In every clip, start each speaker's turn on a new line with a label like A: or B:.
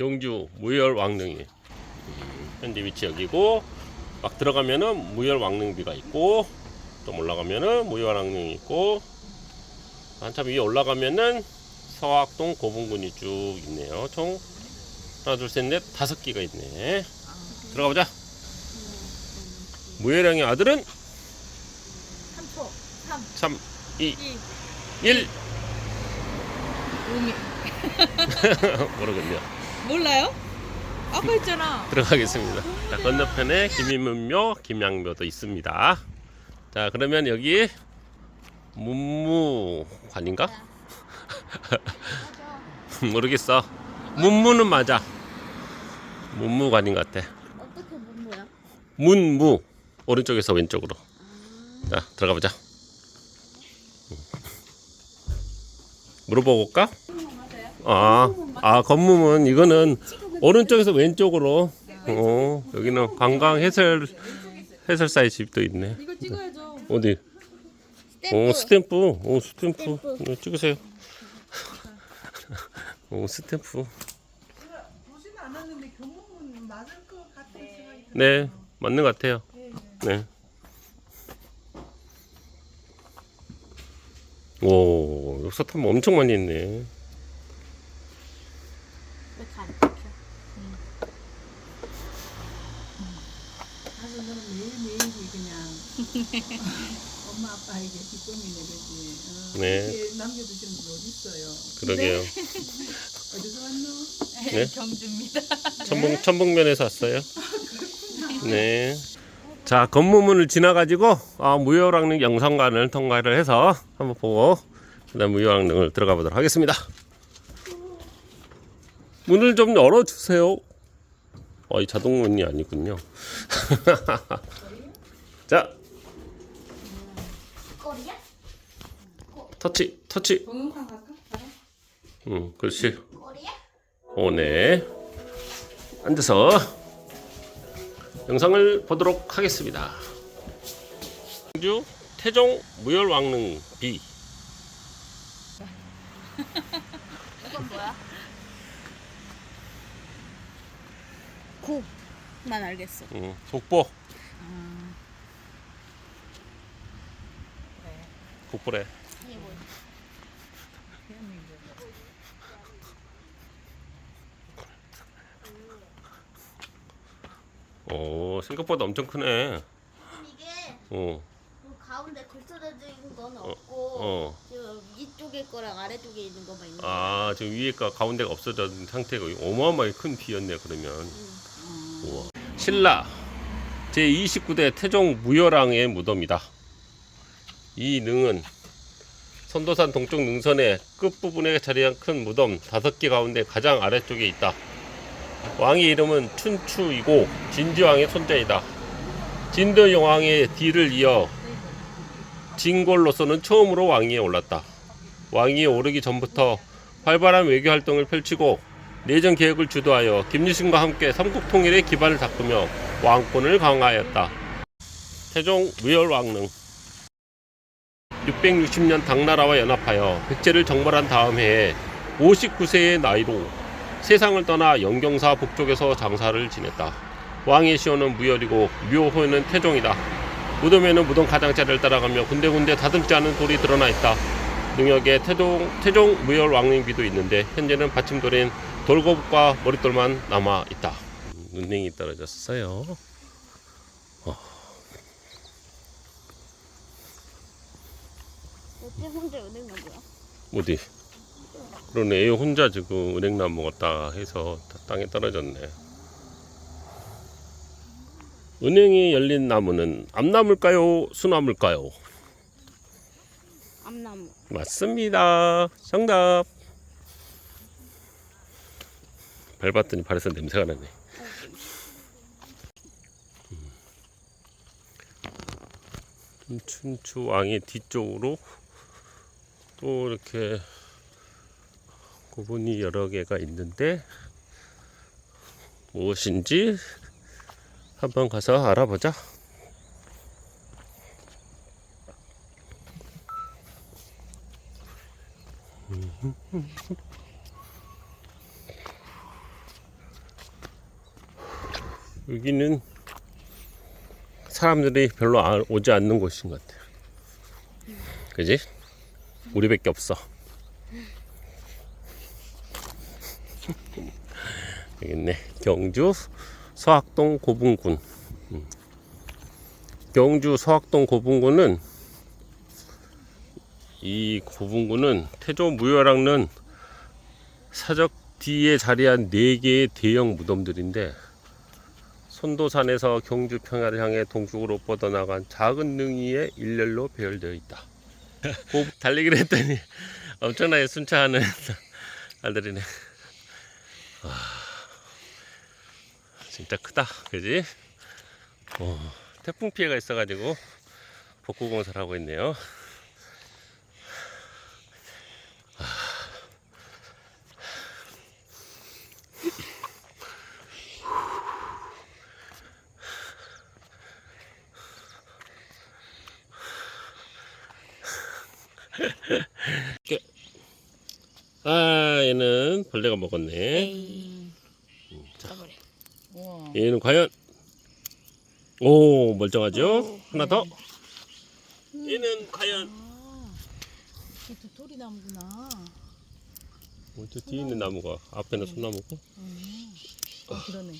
A: 경주 무열 왕릉이 현재 위치 여기고 막 들어가면은 무열 왕릉비가 있고 좀 올라가면은 무열 왕릉이 있고 한참 위에 올라가면은 서학동 고분군이 쭉 있네요. 총 하나 둘 셋 넷 다섯 개가 있네. 들어가 보자. 무열왕의 아들은
B: 3초 3
A: 3, 2,
B: 2
A: 1
B: 5미
A: 모르겠네요.
B: 몰라요? 아까 했잖아
A: 들어가겠습니다. 자, 건너편에 김인문묘, 김양묘도 있습니다. 자, 그러면 여기 문무관인가? 모르겠어. 문무는 맞아. 문무관인 것 같아.
C: 어떻게 문무야?
A: 문무 오른쪽에서 왼쪽으로. 자, 들어가 보자. 물어보고 올까? 아, 아 건무문 이거는 오른쪽에서 왼쪽으로. 어, 여기는 관광 해설 해설사의 집도 있네.
B: 이거 찍어야죠
A: 어디? 오 스탬프. 오 스탬프. 네, 찍으세요. 오 스탬프.
D: 보지는 않았는데 교문은 맞을 것 같은 생각이
A: 네, 맞는 것 같아요. 네. 오, 여기 사탕 엄청 많이 있네.
C: 왜안 찍혀?
D: 사실 너는 매일매일이 그냥 엄마 아빠에게 기쁨이네 그지 어,
A: 네.
D: 이렇게 남겨두시는 분 어디 있어요
A: 그러게요.
D: 어디서 왔노?
A: 네?
B: 경주입니다
A: 천북, 천북면에서 왔어요. 네. 자, 건무문을 지나가지고, 아, 무효랑릉 영상관을 통과를 해서 한번 보고, 그 다음 무효랑릉을 들어가 보도록 하겠습니다. 문을 좀 열어주세요. 어, 이 자동문이 아니군요. 자,
C: 거리야?
A: 터치, 터치.
D: 동영상 갈까?
A: 응, 그렇지. 오네. 앉아서 영상을 보도록 하겠습니다. 경주 태종 무열왕릉 B.
C: 이건 뭐야? 고만 알겠어
A: 응, 독보. 국보래. 오, 생각보다 엄청 크네.
C: 이게
A: 어,
C: 그 가운데 있는 건
A: 어,
C: 없고
A: 어.
C: 지금 위쪽에 거랑 아래쪽에 있는 거만 있는 거야
A: 아, 지금 위에가 가운데가 없어진 상태가 어마어마하게 큰 비였네, 그러면. 우와. 신라 제29대 태종 무열왕의 무덤이다. 이 능은 선도산 동쪽 능선의 끝부분에 자리한 큰 무덤 다섯 개 가운데 가장 아래쪽에 있다. 왕의 이름은 춘추이고 진지왕의 손자이다. 진드용왕의 뒤를 이어 진골로서는 처음으로 왕위에 올랐다. 왕위에 오르기 전부터 활발한 외교 활동을 펼치고 내정 계획을 주도하여 김유신과 함께 삼국 통일의 기반을 닦으며 왕권을 강화하였다. 태종 무열왕릉 660년 당나라와 연합하여 백제를 정벌한 다음 해에 59세의 나이로 세상을 떠나 영경사 북쪽에서 장사를 지냈다. 왕의 시호는 무열이고 묘호는 태종이다. 무덤에는 무덤 가장자리를 따라가며 군데군데 다듬지 않은 돌이 드러나 있다. 능역에 태종, 태종 무열 왕릉비도 있는데 현재는 받침돌인 돌거북과 머릿돌만 남아 있다. 눈냉이 떨어졌어요.
C: 혼자 은행 나무야?
A: 어디? 그러네. 얘 혼자 지금 은행나무 먹었다 해서 다 땅에 떨어졌네. 은행이 열린 나무는 암나무일까요? 수나무일까요?
C: 암나무
A: 맞습니다. 정답. 밟았더니 발에서 냄새가 나네. 음. 춘추 왕의 뒤쪽으로 또 이렇게 구분이 여러 개가 있는데 무엇인지 한번 가서 알아보자. 여기는 사람들이 별로 안- 오지 않는 곳인 것 같아요. 그지? 우리밖에 없어. 여기 있네. 경주 서학동 고분군. 음. 경주 서학동 고분군은 이 고분군은 태조 무열왕릉 사적 뒤에 자리한 네 개의 대형 무덤들인데 손도산에서 경주 평야를 향해 동쪽으로 뻗어나간 작은 능이의 일렬로 배열되어 있다. 고 달리기를 했더니 엄청나게 순차하는 아들이네. 와, 진짜 크다, 그지? 어, 태풍 피해가 있어가지고 복구 공사를 하고 있네요. 아, 얘는 벌레가 먹었네.
C: 에이.
A: 자,
D: 우와.
A: 얘는 과연 오 멀쩡하죠? 하나 더. 얘는 과연
D: 아, 이게 도토리 나무구나.
A: 어, 저 뒤에 있는 나무가 앞에는 소나무고.
D: 음. 어, 그러네.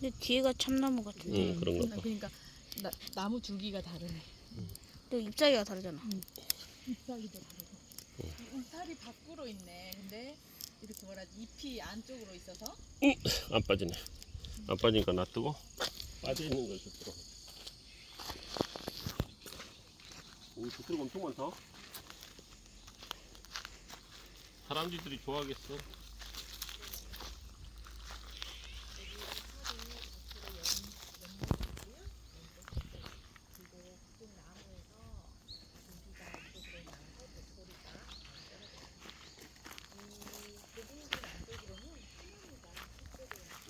C: 근데 뒤에가 참나무 같은데.
A: 음, 그런가 봐.
D: 그러니까 나, 나무 줄기가 다르네.
C: 또 잎사귀가 다르잖아.
D: 잎사귀도 다르 고. 잎살이 밖으로 있네. 근데 이렇게 뭐라지 잎이 안쪽으로 있어서
A: 안 빠지네. 안 빠지니까 놔두고 빠져 있는 걸 줬더라. 오, 도토리가 엄청 많다. 사람들이 좋아하겠어.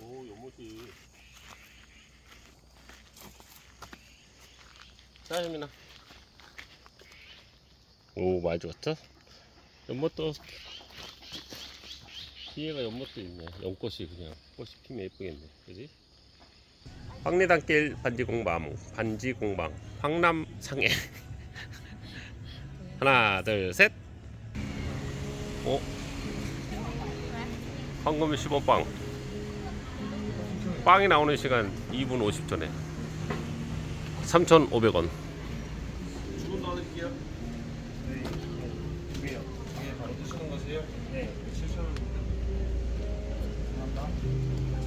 A: 오, 연못이. 자, 혜민아. 오, 많이 죽었죠? 연못도, 뒤에가 연못도 있네. 연꽃이 그냥, 꽃이 피면 예쁘겠네. 그지? 황리단길 반지공방, 반지공방, 황남상해. 하나, 둘, 셋. 오. 황금 15빵. 빵이 나오는 시간 2분 50초네. 3,500원.
E: 주문 넣어드릴게요. 네, 이게요. 이게 바로 것이에요? 네. 7,000원. 감사합니다.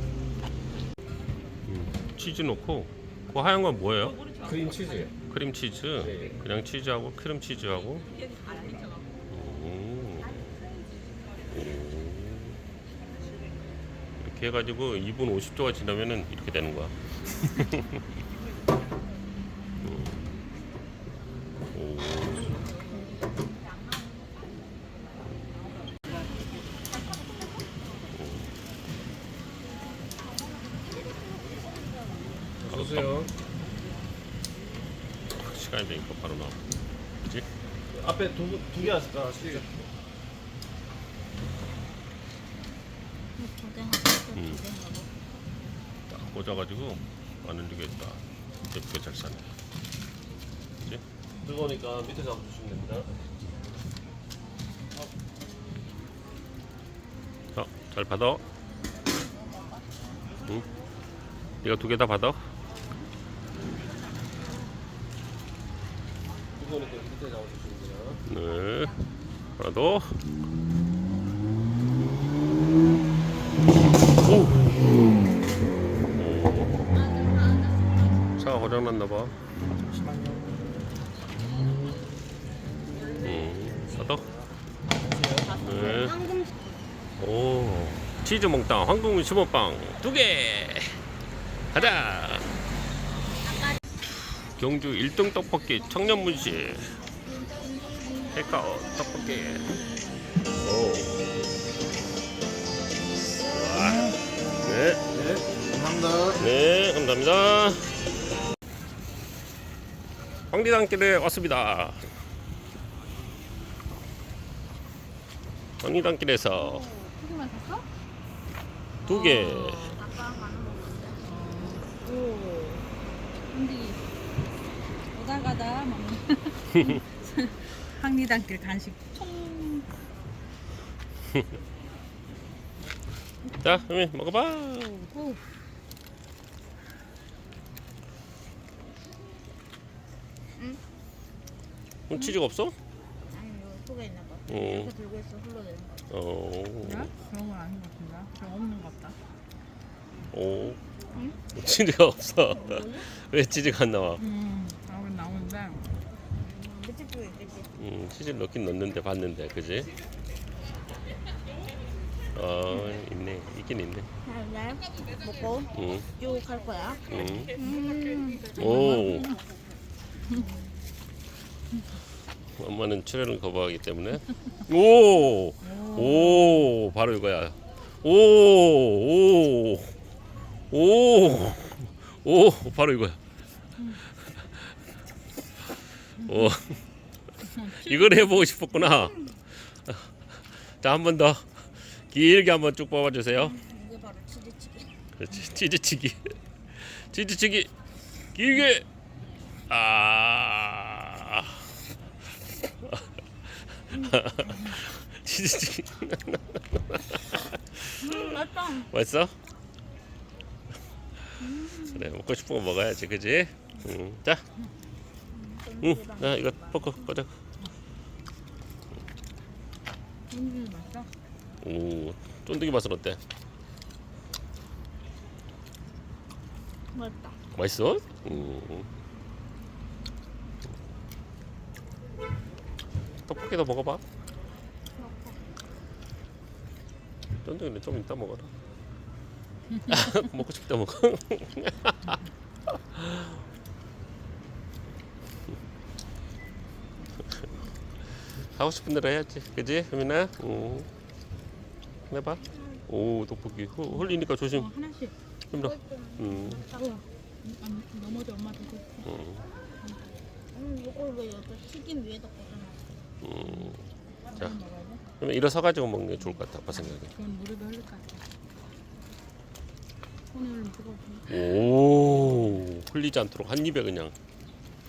A: 치즈 넣고 그 하얀 건 뭐예요?
E: 크림 치즈요.
A: 크림 치즈.
E: 네.
A: 그냥 치즈하고 크림 치즈하고. 오. 오. 이렇게 해가지고 2분 50초가 지나면은 이렇게 되는 거야. 음. 오.
E: 어서오세요.
A: 시간이 되니까 바로 나와. 그치?
E: 앞에 두개.
C: 고생하고
A: 음. 딱 꽂아가지고 안 흘리겠다. 예쁘게 잘 싸네. 그치?
E: 뜨거우니까 밑에 잡아주시면 됩니다.
A: 자, 잘 받아. 응? 네가 두 개 다 받아.
E: 거우니까 밑에 잡아주시면 돼요.
A: 네. 하나 더. 오. 오. 차가 고장 났나 봐. 음, 받아. 네.
C: 황금
A: 오 치즈 몽땅 황금 15빵 두 개 가자 경주 1등 떡볶이 청년문시 백가오 떡볶이 오 와. 네,
E: 네. 감사합니다.
A: 네 감사합니다 황리단길에 왔습니다 황리단길에서
D: 크기만 샀어?
A: 두개
C: 아빠랑 가는 거 같아.
D: 오. 근데 오다 가다 먹는 항리단길 간식 총.
A: 자, 혜민 먹어봐.
D: 오.
A: 음, 치즈가 없어?
C: 아니 이거 속에 있나 봐.
A: 어.
C: 이렇게 들고 있어 흘러내는 거.
A: 어.
D: 그래? 그런 건 아닌 것 같은데. 그럼 없는 것 같다.
A: 오. 치즈가 없어. 왜 치즈가 안 나와?
D: 음. 나오긴 나오는데.
C: 밑에 쪽에 있겠지.
A: 음, 치즈를 넣긴 넣는데 봤는데, 그지? 어, 있네. 있긴 있네.
C: 날 먹고
A: 응,
C: 쭉할 거야.
A: 응.
C: 음.
A: 오. 엄마는 출연을 거부하기 때문에. 오! 오! 바로 이거야. 오! 오! 오! 오! 바로 이거야. 오. 이걸 해보고 싶었구나. 자, 한 번 더. 길게 한번 쭉 뽑아주세요.
C: 이게 바로 치즈찌개.
A: 그렇지 치즈치기 치즈치기 길게 아 치즈치기
C: 음, 맛있다.
A: 맛있어? 그래 먹고 싶은 거 먹어야지 그지? 응. 자, 응, 자 이거 포크 꺼져.
D: 음, 맛있어.
A: 오, 쫀득이 맛은 어때?
C: 맛있다.
A: 맛있어? 음. 떡볶이도 먹어봐. 쫀득이는 좀 이따 먹어라. 먹고 싶다 먹어. 하고 싶은 대로 해야지, 그지, 혜민아? 응. 해봐. 오, 떡볶이 흘- 흘리니까 조심.
D: 어, 하나씩.
A: 힘들어. 음,
D: 안 넘어져 엄마 들고 있어.
A: 음,
C: 음, 이걸 왜 여기 튀김 위에다 꽂아놔?
A: 음. 자.
D: 먹어야 돼?
A: 그러면 일어서 가지고 먹는 게 좋을 것 같아, 아빠 생각에.
D: 그건 물에도 흘릴 것 같아. 손에 흘리면 뜨거워.
A: 오, 흘리지 않도록 한 입에 그냥.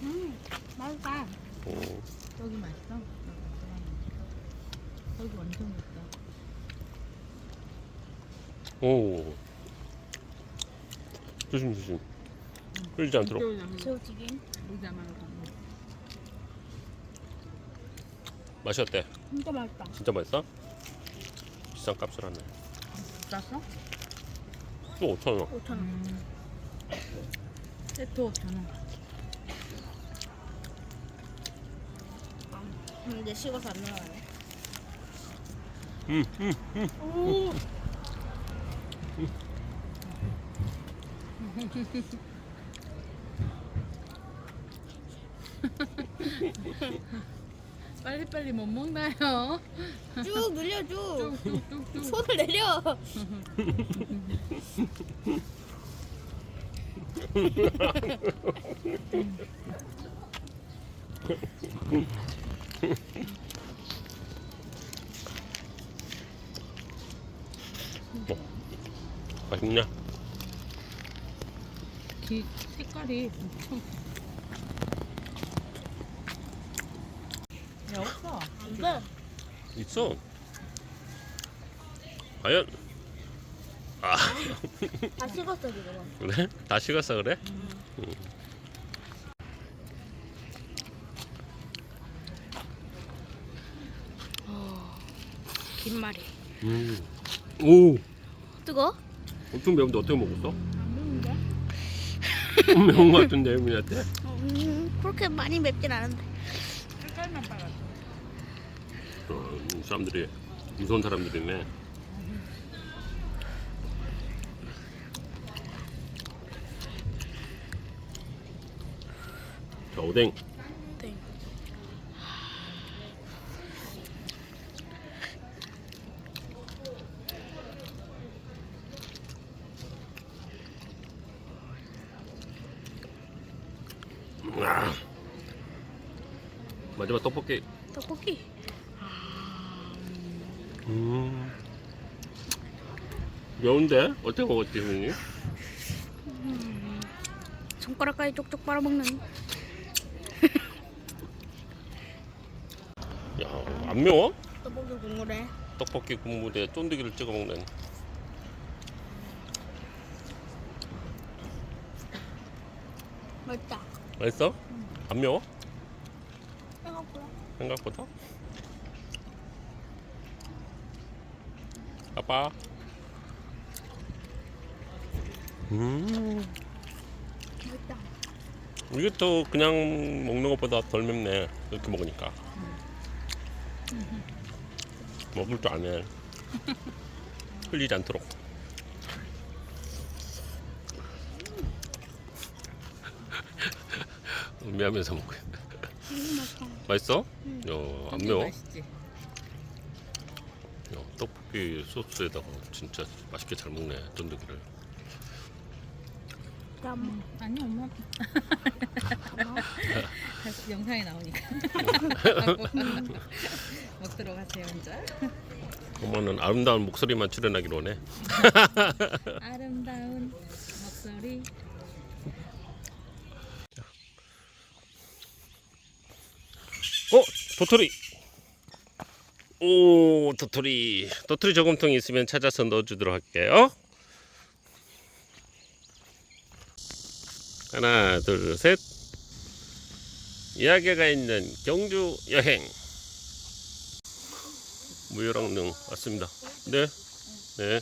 C: 음, 맛있다.
A: 오,
D: 여기 맛있어? 여기 완전 맛있어.
A: 오. 조심 조심. 흘리지 않도록.
C: 새우튀김.
A: 맛이 어때?
C: 진짜 맛있다.
A: 진짜 맛있어? 비싼 값을 하네.
D: 쌌어?
A: 또 5천 원.
C: 5천 원.
D: 음. 세트 5,000원.
C: 근데 식어서 안 나와요.
A: 음, 음, 음.
C: 오.
D: 빨리빨리 못 먹나요?
C: 쭉 늘려줘.
D: 뚝뚝뚝뚝.
C: 손을 내려.
A: 맛있냐?
D: 기, 색깔이 엄청. 야, 없어.
C: 안 돼.
A: 있어. 과연? 아,
C: 다 식었어 지금.
A: 그래? 다 식었어 그래?
C: 김말이.
A: 음. 오,
C: 뜨거?
A: 엄청 매운데 어떻게 먹었어?
C: 안 매운데?
A: 매운 것 같은데 혜민한테?
C: 음, 그렇게 많이 맵진 않은데.
D: 색깔만 빨았어.
A: 어, 이 사람들이 무서운 사람들이네. 자, 오뎅. 아. 마지막 떡볶이.
C: 떡볶이.
A: 음. 매운데? 어떻게 먹었지, 혜민이?
C: 손가락까지 쪽쪽 빨아먹는.
A: 야, 안 매워?
C: 떡볶이 국물에.
A: 떡볶이 국물에 쫀득이를 찍어 먹는.
C: 맛있다.
A: 맛있어? 안 매워?
C: 생각보다.
A: 생각보다? 아빠. 음,
C: 맛있다.
A: 이것도 그냥 먹는 것보다 덜 맵네. 이렇게 먹으니까. 먹을 줄 아네. 흘리지 않도록. 음미하면서 먹고.
C: 음.
A: 맛있어? 야, 안 매워?
D: 맛있지.
A: 야, 떡볶이 소스에다가 진짜 맛있게 잘 먹네 쫀득이를
C: 땀.
D: 아니 엄마 다시 영상에 나오니까 먹도록 하세요 혼자.
A: 엄마는 아름다운 목소리만 출연하기로 하네
D: 아름다운 목소리.
A: 어? 도토리. 오 도토리. 도토리 저금통이 있으면 찾아서 넣어주도록 할게요. 하나 둘 셋. 이야기가 있는 경주 여행. 무효랑릉 왔습니다. 네? 네.